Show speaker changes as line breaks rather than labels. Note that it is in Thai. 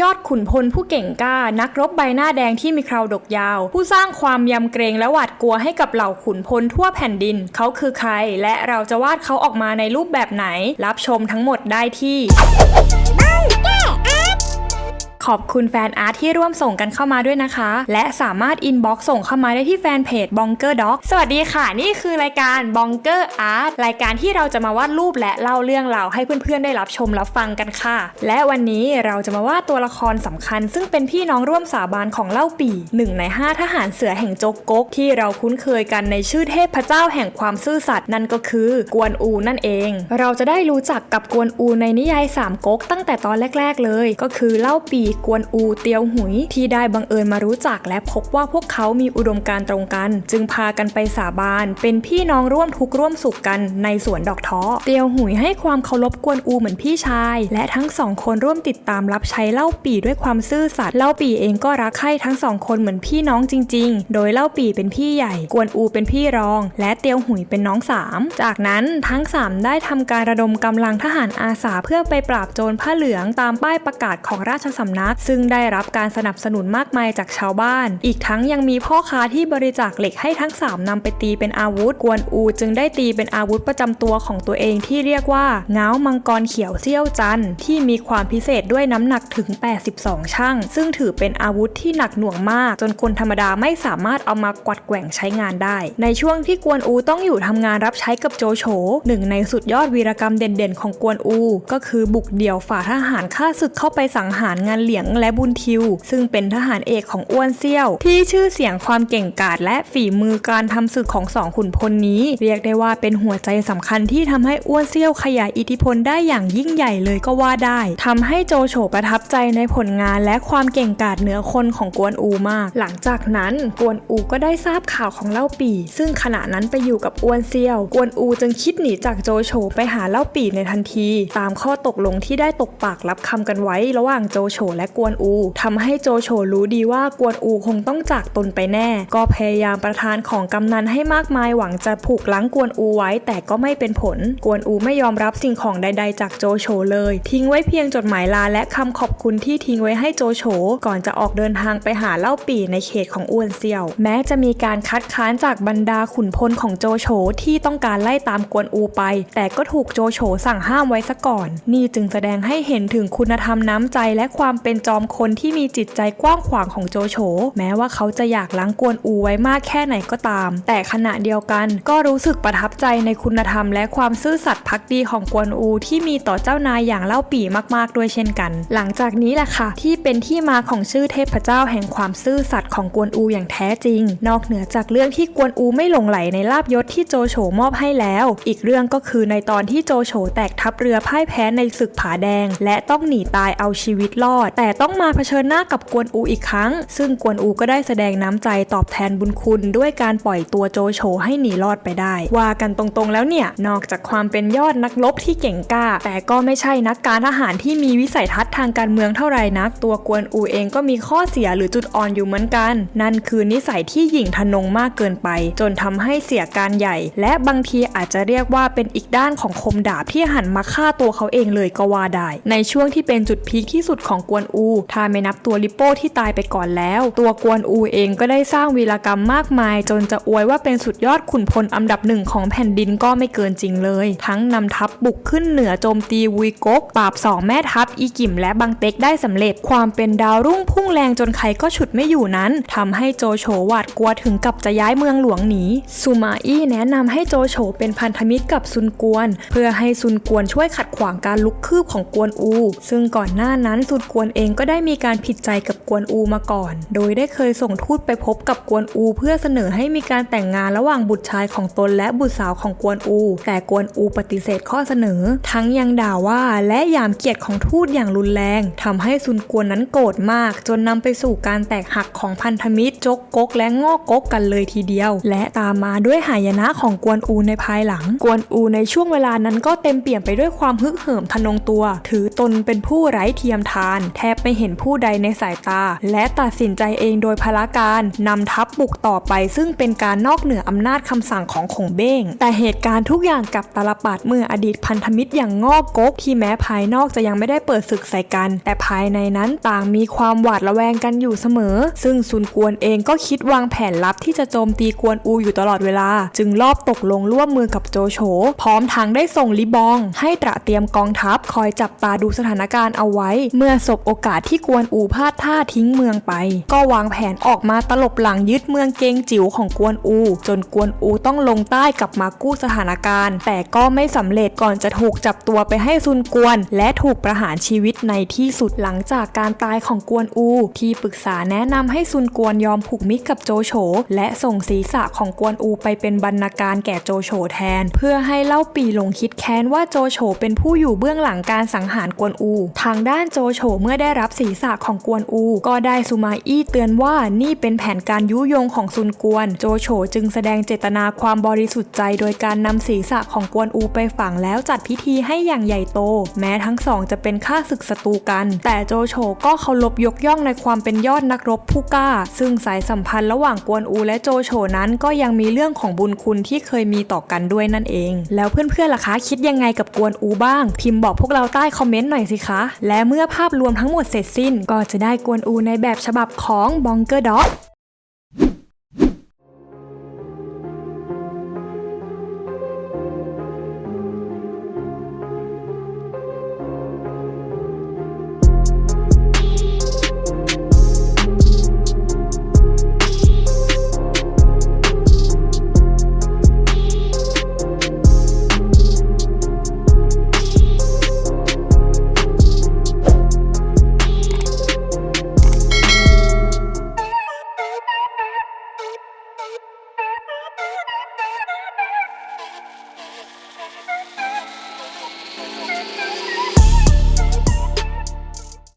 ยอดขุนพลผู้เก่งกล้า นักรบใบหน้าแดงที่มีคราวดกยาว ผู้สร้างความยำเกรงและหวาดกลัวให้กับเหล่าขุนพลทั่วแผ่นดิน เขาคือใคร และเราจะวาดเขาออกมาในรูปแบบไหน รับชมทั้งหมดได้ที่ ขอบคุณแฟนอาร์ตที่ร่วมส่งกันเข้ามาด้วยนะคะ และสามารถอินบ็อกซ์ส่งเข้ามาได้ที่แฟนเพจ Bonker Dog สวัสดีค่ะ นี่คือรายการ Bonker Art รายการที่เราจะมาวาดรูปและเล่าเรื่องราวให้เพื่อนๆได้รับชมรับฟังกันค่ะ และวันนี้เราจะมาวาดตัวละครสำคัญ ซึ่งเป็นพี่น้องร่วมสาบานของเล่าปี่หนึ่งในห้าทหารเสือแห่งโจกกกที่เราคุ้นเคยกันในชื่อเทพเจ้าแห่งความซื่อสัตย์นั่นก็คือกวนอูนั่นเอง เราจะได้รู้จักกับกวนอูในนิยายสามก๊กตั้งแต่ตอนแรก ๆ เลย ก็คือเล่าปีกวนอูเตียวหุย ที่ได้บังเอิญมารู้จักและพบว่าพวกเขามีอุดมการณ์ตรงกัน จึงพากันไปสาบาน เป็นพี่น้องร่วมทุกร่วมสุขกันในสวนดอกท้อเตียวหุยให้ความเคารพกวนอูเหมือนพี่ชาย และทั้งสองคนร่วมติดตามรับใช้เล่าปีด้วยความซื่อสัตย์เล่าปีเองก็รักใคร่ทั้งสองคนเหมือนพี่น้องจริง ๆ โดยเล่าปีเป็นพี่ใหญ่ กวนอูเป็นพี่รอง และเตียวหุยเป็นน้องสามจากนั้นทั้งสามได้ทำการระดมกำลังทหารอาสาเพื่อไปปราบโจรผ้าเหลืองตามป้ายประกาศของราชสำนักซึ่งได้รับการสนับสนุนมากมายจากชาวบ้าน อีกทั้งยังมีพ่อค้าที่บริจาคเหล็กให้ทั้งสามนำไปตีเป็นอาวุธ กวนอูจึงได้ตีเป็นอาวุธประจำตัวของตัวเองที่เรียกว่าเงามังกรเขียวเซี่ยวจันที่มีความพิเศษด้วยน้ำหนักถึง 82 ช่าง ซึ่งถือเป็นอาวุธที่หนักหน่วงมาก จนคนธรรมดาไม่สามารถเอามากวัดแกว่งใช้งานได้ ในช่วงที่กวนอูต้องอยู่ทำงานรับใช้กับโจโฉหนึ่งในสุดยอดวีรกรรมเด่นๆ ของกวนอู ก็คือบุกเดี่ยวฝ่าทหารฆ่าศึกเข้าไปสังหารงานเหลียงและบุญทิว ซึ่งเป็นทหารเอกของอ้วนเซี่ยว ที่ชื่อเสียงความเก่งกาจและฝีมือการทำศึกของสองขุนพลนี้ เรียกได้ว่าเป็นหัวใจสำคัญที่ทำให้อ้วนเซี่ยวขยายอิทธิพลได้อย่างยิ่งใหญ่เลยก็ว่าได้ทำให้โจโฉประทับใจในผลงานและความเก่งกาจเหนือคนของกวนอูมาก หลังจากนั้นกวนอูก็ได้ทราบข่าวของเล่าปี่ ซึ่งขณะนั้นไปอยู่กับอ้วนเซี่ยว กวนอูจึงคิดหนีจากโจโฉไปหาเล่าปี่ในทันที ตามข้อตกลงที่ได้ตกปากรับคำกันไว้ระหว่างโจโฉและกวนอูทำให้โจโฉรู้ดีว่ากวนอูคงต้องจากตนไปแน่ ก็พยายามประทานของกำนันให้มากมายหวังจะผูกล้างกวนอูไว้ แต่ก็ไม่เป็นผล กวนอูไม่ยอมรับสิ่งของใด ๆ จากโจโฉเลย ทิ้งไว้เพียงจดหมายลาและคำขอบคุณที่ทิ้งไว้ให้โจโฉก่อนจะออกเดินทางไปหาเล่าปี่ในเขตของอ้วนเซียว แม้จะมีการคัดค้านจากบรรดาขุนพลของโจโฉที่ต้องการไล่ตามกวนอูไป แต่ก็ถูกโจโฉสั่งห้ามไว้ซะก่อน นี่จึงแสดงให้เห็นถึงคุณธรรมน้ำใจและความเป็นจอมคนที่มีจิตใจกว้างขวางของโจโฉแม้ว่าเขาจะอยากล้างกวนอูไว้มากแค่ไหนก็ตาม แต่ขณะเดียวกันก็รู้สึกประทับใจในคุณธรรมและความซื่อสัตย์พักดีของกวนอูที่มีต่อเจ้านายอย่างเล่าปี่มากๆด้วยเช่นกัน หลังจากนี้แหละค่ะ ที่เป็นที่มาของชื่อเทพเจ้าแห่งความซื่อสัตย์ของกวนอูอย่างแท้จริง นอกเหนือจากเรื่องที่กวนอูไม่หลงไหลในลาบยศที่โจโฉมอบให้แล้ว อีกเรื่องก็คือในตอนที่โจโฉแตกทัพเรือพ่ายแพ้ในศึกผาแดง และต้องหนีตายเอาชีวิตรอดแต่ต้องมาเผชิญหน้ากับกวนอูอีกครั้ง ซึ่งกวนอูก็ได้แสดงน้ำใจตอบแทนบุญคุณ ด้วยการปล่อยตัวโจโฉให้หนีรอดไปได้ ว่ากันตรงๆแล้วเนี่ย นอกจากความเป็นยอดนักรบที่เก่งกล้า แต่ก็ไม่ใช่นักการทหารที่มีวิสัยทัศน์ทางการเมืองเท่าไหร่นัก ตัวกวนอูเองก็มีข้อเสียหรือจุดอ่อนอยู่เหมือนกัน นั่นคือนิสัยที่หยิ่งทะนงมากเกินไป จนทำให้เสียการใหญ่ และบางทีอาจจะเรียกว่าเป็นอีกด้านของคมดาบที่หันมาฆ่าตัวเขาเองเลยก็ว่าได้ ในช่วงที่เป็นจุดพีคที่สุดของกวนอู ถ้าไม่นับตัวลิโป้ที่ตายไปก่อนแล้ว ตัวกวนอูเองก็ได้สร้างวีรกรรมมากมาย จนจะอวยว่าเป็นสุดยอดขุนพลอันดับหนึ่งของแผ่นดินก็ไม่เกินจริงเลย ทั้งนำทัพบุกขึ้นเหนือโจมตีวุยกกปราบสองแม่ทัพอีกิมและบังเต็กได้สำเร็จ ความเป็นดาวรุ่งพุ่งแรงจนใครก็ฉุดไม่อยู่นั้นทำให้โจโฉหวาดกลัวถึงกับจะย้ายเมืองหลวงหนีซูมาอี้แนะนำให้โจโฉเป็นพันธมิตรกับซุนกวน เพื่อให้ซุนกวนช่วยขัดขวางการลุกคืบของกวนอู ซึ่งก่อนหน้านั้นซุนกวนเองก็ได้มีการผิดใจกับ กวนอูมาก่อน โดยได้เคยส่งทูตไปพบกับกวนอู เพื่อเสนอให้มีการแต่งงานระหว่างบุตรชายของตนและบุตรสาวของกวนอู แต่กวนอูปฏิเสธข้อเสนอ ทั้งยังด่าว่าและยามเกียรติของทูตอย่างรุนแรงทำให้ซุนกวนนั้นโกรธมาก จนนำไปสู่การแตกหักของพันธมิตรจกกกและง้อกกกันเลยทีเดียว และตามมาด้วยหายนะของกวนอูในภายหลัง กวนอูในช่วงเวลานั้นก็เต็มเปี่ยมไปด้วยความฮึกเหิมทะนงตัว ถือตนเป็นผู้ไร้เทียมทาน แทบไม่เห็นผู้ใดในสายตาและตัดสินใจเองโดยพละการนำทัพบุกต่อไป ซึ่งเป็นการนอกเหนืออำนาจคำสั่งของขงเบ้ง แต่เหตุการณ์ทุกอย่างกับตาลปัดเมื่ออดีตพันธมิตรอย่างงอกกกที่แม้ภายนอกจะยังไม่ได้เปิดศึกใส่กัน แต่ภายในนั้นต่างมีความหวาดระแวงกันอยู่เสมอ ซึ่งซุนกวนเองก็คิดวางแผนลับที่จะโจมตีกวนอูอยู่ตลอดเวลา จึงรอบตกลงร่วมมือกับโจโฉพร้อมทางได้ส่งลิบอง ให้ตระเตรียมกองทัพคอยจับตาดูสถานการณ์เอาไว้ เมื่อสบโอกาสที่กวนอูพลาดท่าทิ้งเมืองไป ก็วางแผนออกมาตลบหลังยึดเมืองเกงจิ๋วของกวนอู จนกวนอูต้องลงใต้กลับมากู้สถานการณ์ แต่ก็ไม่สำเร็จก่อนจะถูกจับตัวไปให้ซุนกวน และถูกประหารชีวิตในที่สุดหลังจากการตายของกวนอู ที่ปรึกษาแนะนำให้ซุนกวนยอมผูกมิตรกับโจโฉและส่งศีรษะของกวนอูไปเป็นบรรณาการแก่โจโฉแทน เพื่อให้เล่าปีหลงคิดแค้นว่าโจโฉเป็นผู้อยู่เบื้องหลังการสังหารกวนอู ทางด้านโจโฉเมื่อได้รับศีรษะของกวนอูก็ได้ซูมาอี้เตือนว่านี่เป็นแผนการยุยงของซุนกวน โจโฉจึงแสดงเจตนาความบริสุทธิ์ใจ โดยการนำศีรษะของกวนอูไปฝังแล้วจัดพิธีให้อย่างใหญ่โต แม้ทั้งสองจะเป็นข้าศึกศัตรูกัน แต่โจโฉก็เคารพยกย่องในความเป็นยอดนักรบผู้กล้า ซึ่งสายสัมพันธ์ระหว่างกวนอูและโจโฉนั้นก็ยังมีเรื่องของบุญคุณที่เคยมีต่อกันด้วยนั่นเอง แล้วเพื่อนๆล่ะคะคิดยังไงกับกวนอูบ้าง พิมพ์บอกพวกเราใต้คอมเมนต์หน่อยสิคะ และเมื่อภาพรวมทั้งหมดเสร็จสิ้นก็จะได้กวนอูในแบบฉบับของบองเกอร์ด็อก